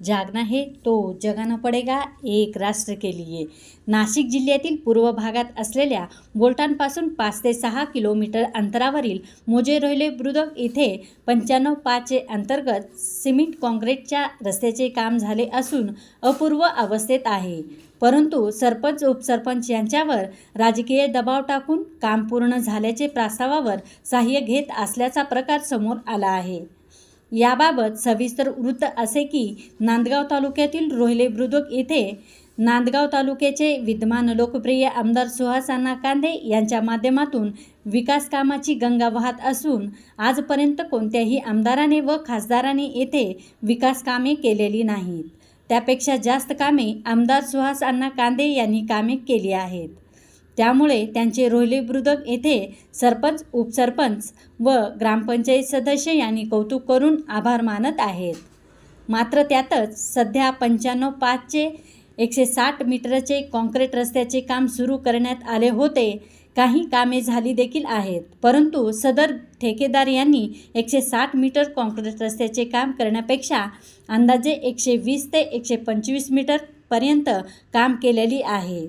जागना है तो जगाना पडेगा एक राष्ट्र के लिए. नाशिक जिल्ह्यातील पूर्व भागात असलेल्या बोलटांपासून पाच ते सहा किलोमीटर अंतरावरील मोजे रोहिले बुद्रुक इथे पंच्याण्णव पाचचे अंतर्गत सिमेंट काँक्रीटच्या रस्त्याचे काम झाले असून अपूर्व अवस्थेत आहे. परंतु सरपंच उपसरपंच यांच्यावर राजकीय दबाव टाकून काम पूर्ण झाल्याचे प्रस्तावावर सहाय्य घेत असल्याचा प्रकार समोर आला आहे. याबाबत सविस्तर वृत्त असे की नांदगाव तालुक्यातील रोहिले बुद्रुक येथे नांदगाव तालुक्याचे विद्यमान लोकप्रिय आमदार सुहास अण्णा कांदे यांच्या माध्यमातून विकास कामाची गंगा वाहत असून आजपर्यंत कोणत्याही आमदाराने व खासदाराने येथे विकास कामे केलेली नाहीत. त्यापेक्षा जास्त कामे आमदार सुहास अण्णा कांदे यांनी कामे केली आहेत. त्यामुळे त्यांचे रोहिले बुद्रुक येथे सरपंच उपसरपंच व ग्रामपंचायत सदस्य यांनी कौतुक करून आभार मानत आहेत. मात्र त्यातच सध्या पंच्याण्णव पाचचे एकशे साठ मीटरचे कॉन्क्रीट रस्त्याचे काम सुरू करण्यात आले होते. काही कामे झाली देखील आहेत. परंतु सदर ठेकेदार यांनी एकशे साठ मीटर कॉन्क्रीट रस्त्याचे काम करण्यापेक्षा अंदाजे एकशे वीस ते एकशे पंचवीस मीटरपर्यंत काम केलेली आहे.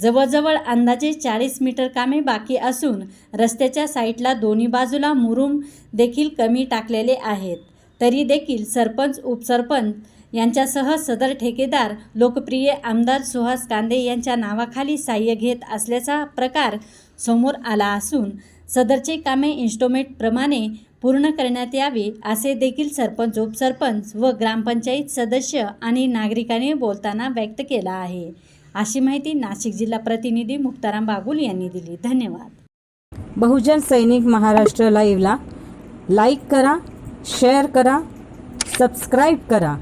जवळजवळ अंदाजे चाळीस मीटर कामे बाकी असून रस्त्याच्या साईडला दोन्ही बाजूला मुरुम देखील कमी टाकलेले आहेत. तरी देखील सरपंच उपसरपंच यांच्यासह सदर ठेकेदार लोकप्रिय आमदार सुहास कांदे यांच्या नावाखाली सहाय्य घेत असल्याचा प्रकार समोर आला असून सदरचे कामे इन्स्ट्रुमेंटप्रमाणे पूर्ण करण्यात यावे असे देखील सरपंच उपसरपंच व ग्रामपंचायत सदस्य आणि नागरिकांनी बोलताना व्यक्त केला आहे. अशी माहिती नाशिक जिल्हा प्रतिनिधी मुक्ताराम बागुल यांनी दिली. धन्यवाद. बहुजन सैनिक महाराष्ट्र लाईव्हला लाईक करा शेअर करा सबस्क्राईब करा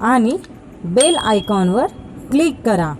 आणि बेल आयकॉनवर क्लिक करा.